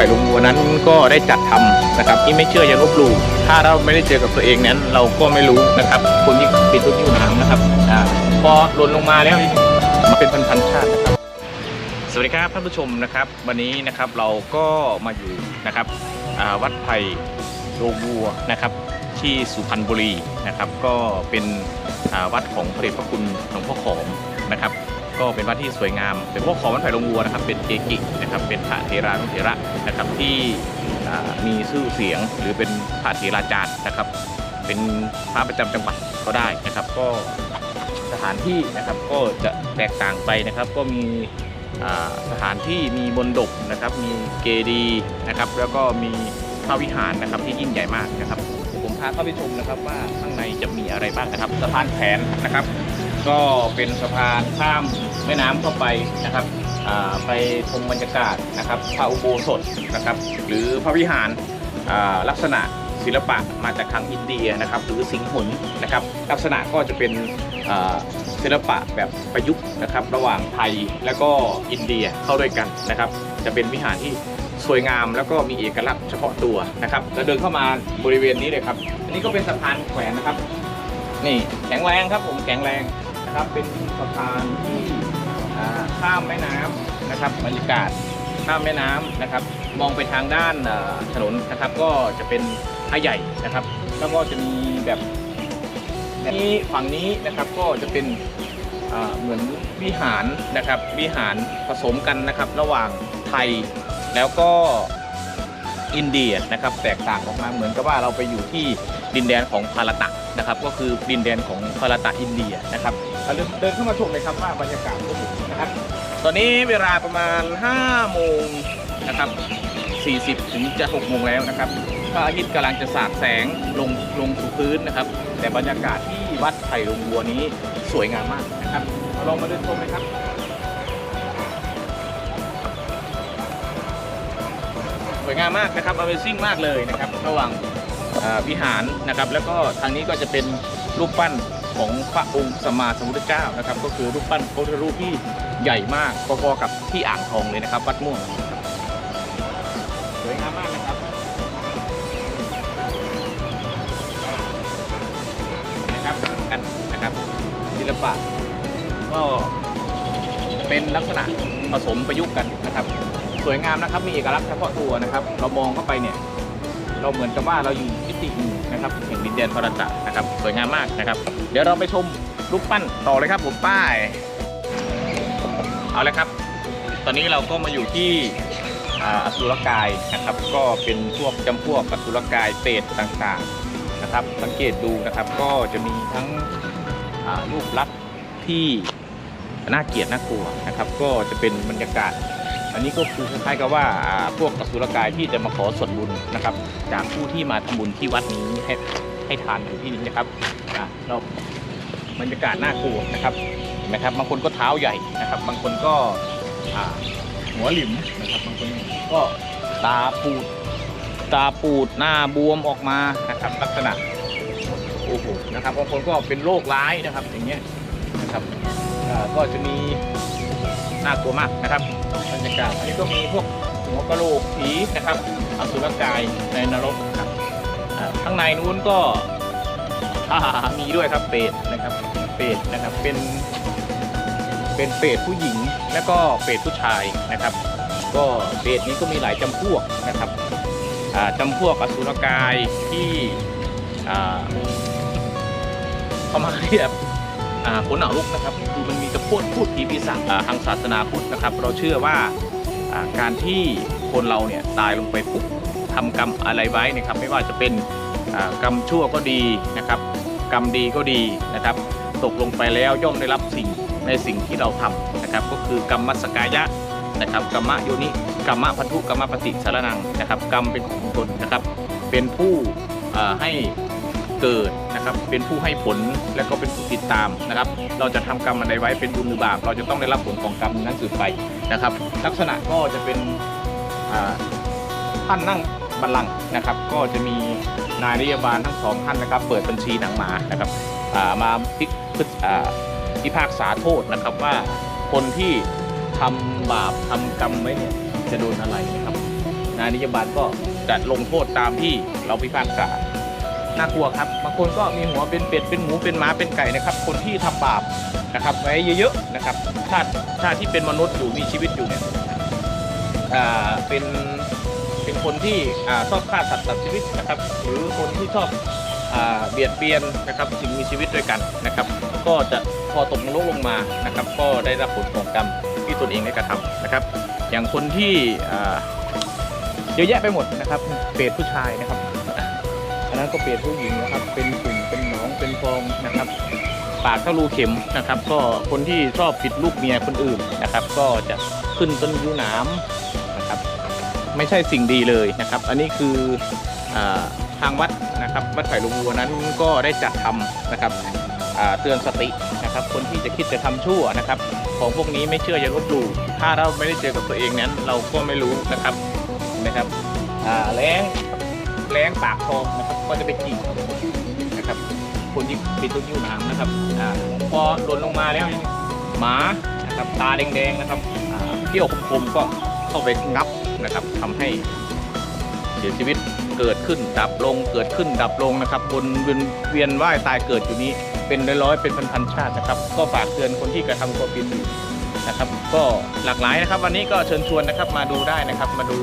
ผ่ลุงวัวนั้นก็ได้จัดทำนะครับที่ไม่เชื่ออย่าลบหลู่ถ้าเราไม่ได้เจอกับตัวเองนั้น เราก็ไม่รู้นะครับคนที่ปิดตัวนิ้วหนามนะครับอ่าพอหล่นลงมาแล้วมันเป็นพันพันๆชาตินะครับสวัสดีครับท่านผู้ชมนะครับ วันนี้นะครับเราก็มาอยู่นะครับวัดไผ่โรงวัวนะครับที่สุพรรณบุรีนะครับ ก็เป็นวัดของพระเดชพระคุณหลวงพ่อขอมนะครับ ก็เป็นวัดที่สวยงามเป็นพวกของวัดไผ่ลงวัวนะครับ เป็นเกกินะครับเป็นพระเทรานุเถระนะครับที่มีชื่อเสียงหรือเป็นพระเทราจารย์นะครับ เป็นพระประจำจังหวัดก็ได้นะครับ ก็สถานที่นะครับก็จะแตกต่างไปนะครับ ก็มีสถานที่มีมนดบนะครับ มีเกดีนะครับ แล้วก็มีพระวิหารนะครับที่ยิ่งใหญ่มากนะครับผมพาเข้าไปชมนะครับว่าข้างในจะมีอะไรบ้างนะครับสะพานแขนนะครับ ก็เป็นสะพานข้าม ม่น้ำเข้าไปนะครับไปชมบรรยากาศนะครับพระอุโบสถนะครับ หรือพระวิหารลักษณะศิลปะมาจากทางอินเดียนะครับหรือสิงห์หนนะครับ ลักษณะก็จะเป็นศิลปะแบบประยุกต์นะครับ ระหว่างไทยและก็อินเดียเข้าด้วยกันนะครับ จะเป็นวิหารที่สวยงามแล้วก็มีเอกลักษณ์เฉพาะตัวนะครับแล้วเดินเข้ามาบริเวณนี้เลยครับ อันนี้ก็เป็นสะพานแขวนนะครับ นี่แข็งแรงครับผมแข็งแรงนะครับเป็นสะพานที่ ข้ามแม่น้ำนะครับบรรยากาศข้ามแม่น้ำนะครับ มองไปทางด้านถนนนะครับก็จะเป็นท่าใหญ่นะครับ แล้วก็จะมีแบบนี้ฝั่งนี้นะครับก็จะเป็นเหมือนวิหารนะครับวิหารผสมกันนะครับระหว่างไทยแล้วก็อินเดียนะครับแตกต่างออกมาเหมือนกับว่าเราไปอยู่ที่ดินแดนของพาราตะนะครับ ก็คือดินแดนของพาราตะอินเดียนะครับ เดินเดินเข้ามาชมเลยครับว่าบรรยากาศเป็นยังไงนะครับ ตอนนี้เวลาประมาณ5โมงนะครับ40ถึงจะ6โมงแล้วนะครับพระอาทิตย์กำลังจะสาดแสงลงลงสู่พื้นนะครับ แต่บรรยากาศที่วัดไผ่ลงวัวนี้สวยงามมากนะครับเราลองมาเดินชมเลยครับสวยงามมากนะครับ Amazing มากเลยนะครับ ระหว่างวิหารนะครับ แล้วก็ทางนี้ก็จะเป็นรูปปั้น ของพระองค์สมมาสมุทธเจ้านะครับ ก็คือรูปปั้นพระพุทธรูปที่ใหญ่มากพอๆกับที่อ่างทองเลยนะครับ วัดม่วงสวยงามมากนะครับนะครับกันนะครับศิลปะก็เป็นลักษณะผสมประยุกต์กันนะครับ สวยงามนะครับมีเอกลักษณ์เฉพาะตัวนะครับ เรามองเข้าไปเนี่ย เราเหมือนกับว่าเราอยู่มิติหนึ่งนะครับแห่งดินแดนพระราชะนะครับสวยงามมากนะครับ เดี๋ยวเราไปชมรูปปั้นต่อเลยครับผมป้าย เอาเลยครับ ตอนนี้เราก็มาอยู่ที่อสุรกายนะครับ ก็เป็นพวกจำพวกอสุรกายเปรตต่างๆนะครับ สังเกตดูนะครับก็จะมีทั้งรูปลักษณ์ที่น่าเกลียดน่ากลัวนะครับ ก็จะเป็นบรรยากาศ อันนี้ก็คือคล้ายๆกับว่าพวกอสุรกายที่จะมาขอส่วนบุญนะครับ จากผู้ที่มาทำบุญที่วัดนี้ให้ให้ทานอยู่ที่นี่นะครับอะเราบรรยากาศน่ากลัวนะครับเห็นไหมครับ บางคนก็เท้าใหญ่นะครับ บางคนก็หัวหลิมนะครับบางคนก็ตาปูดตาปูดหน้าบวมออกมานะครับลักษณะโอ้โหนะครับบางคนก็เป็นโรคร้ายนะครับอย่างเงี้ยนะครับก็จะมี น่ากลัวมากนะครับบรรยากาศอันนี้ก็มีพวกหัวกะโหลกผีนะครับอสุรกายในนรกนะครับข้างในนู้นก็มีด้วยครับเปรตนะครับเปรตนะครับเป็น เป็นเปรตผู้หญิงและก็เปรตผู้ชายนะครับ ก็เปรตนี้ก็มีหลายจำพวกนะครับอ่าจำพวกอสุรกายที่อ่าเข้ามาเรียบอ่าขนหนาลุกนะครับคือมันมี พูดพูดผีปีศาจทางศาสนาพุทธนะครับ เราเชื่อว่าการที่คนเราเนี่ยตายลงไปปุ๊บทำกรรมอะไรไว้นะครับ ไม่ว่าจะเป็นกรรมชั่วก็ดีนะครับ กรรมดีก็ดีนะครับ ตกลงไปแล้วย่อมได้รับสิ่งในสิ่งที่เราทำนะครับ ก็คือกรรมมัสกายะนะครับกรรมะโยนิกรรมะพันธุกรรมะปฏิสารนังนะครับ กรรมเป็นของตนนะครับ เป็นผู้ให้ เกิดนะครับ เป็นผู้ให้ผลและก็เป็นผู้ติดตามนะครับ เราจะทำกรรมอะไรไว้เป็นบุญหรือบาปเราจะต้องได้รับผลของกรรมนั้นสืบไปนะครับ ลักษณะก็จะเป็นท่านนั่งบัลลังก์นะครับ ก็จะมีนายนิยบาลทั้งสองท่านนะครับ เปิดบัญชีหนังหมานะครับมาพิพาพากษาโทษนะครับว่าคนที่ทำบาปทำกรรมไว้เนี่ยจะโดนอะไรนะครับนายนิยบาลก็จะลงโทษตามที่เราพิพากษา น่ากลัวครับบางคนก็มีหัวเป็นเป็ดเป็นหมูเป็นหมาเป็นไก่นะครับ คนที่ทำบาปนะครับไว้เยอะๆนะครับชาติชาติที่เป็นมนุษย์อยู่มีชีวิตอยู่เนี่ยอ่าเป็นเป็นคนที่อ่าชอบฆ่าสัตว์ตัดชีวิตนะครับ หรือคนที่ชอบอ่าเบียดเบียนนะครับสิ่งมีชีวิตด้วยกันนะครับ ก็จะพอตกนรกลงมานะครับ ก็ได้รับผลของกรรมที่ตนเองได้กระทำนะครับ อย่างคนที่อ่าเยอะแยะไปหมดนะครับเปรตผู้ชายนะครับ นนั้นก็เปรตผู้หญิงนะครับ เป็นขุ่นเป็นหนองเป็นฟองนะครับ ปากเท่ารูเข็มนะครับ ก็คนที่ชอบผิดลูกเมียคนอื่นนะครับ ก็จะขึ้นต้นยูหน้ำนะครับ ไม่ใช่สิ่งดีเลยนะครับ อันนี้คืออทางวัดนะครับวัดไผ่ลงวัวนั้นก็ได้จัดทำนะครับเตือนสตินะครับ คนที่จะคิดจะทำชั่วนะครับ ของพวกนี้ไม่เชื่ออย่าลบหลู่ถ้าเราไม่ได้เจอกับตัวเองนั้น เราก็ไม่รู้นะครับนะครับแรง แรงปากคลองนะครับ ก็จะไปจีบนะครับ คนที่เป็นต้นยิ้วน้ำนะครับอพอหล่นลงมาแล้วหมานะครับตาแดงๆนะครับเขี้ยวคมๆก็เข้าไปงับนะครับทำให้เสียชีวิตเกิดขึ้นดับลงเกิดขึ้นดับลงนะครับบนเวียนเวียนว่ายตายเกิดอยู่นี้เป็นร้อยๆเป็นพันๆชาตินะครับ ก็ฝากเตือนคนที่กระทำความผิดอยู่นะครับ ก็หลากหลายนะครับ วันนี้ก็เชิญชวนนะครับมาดูได้นะครับมาดู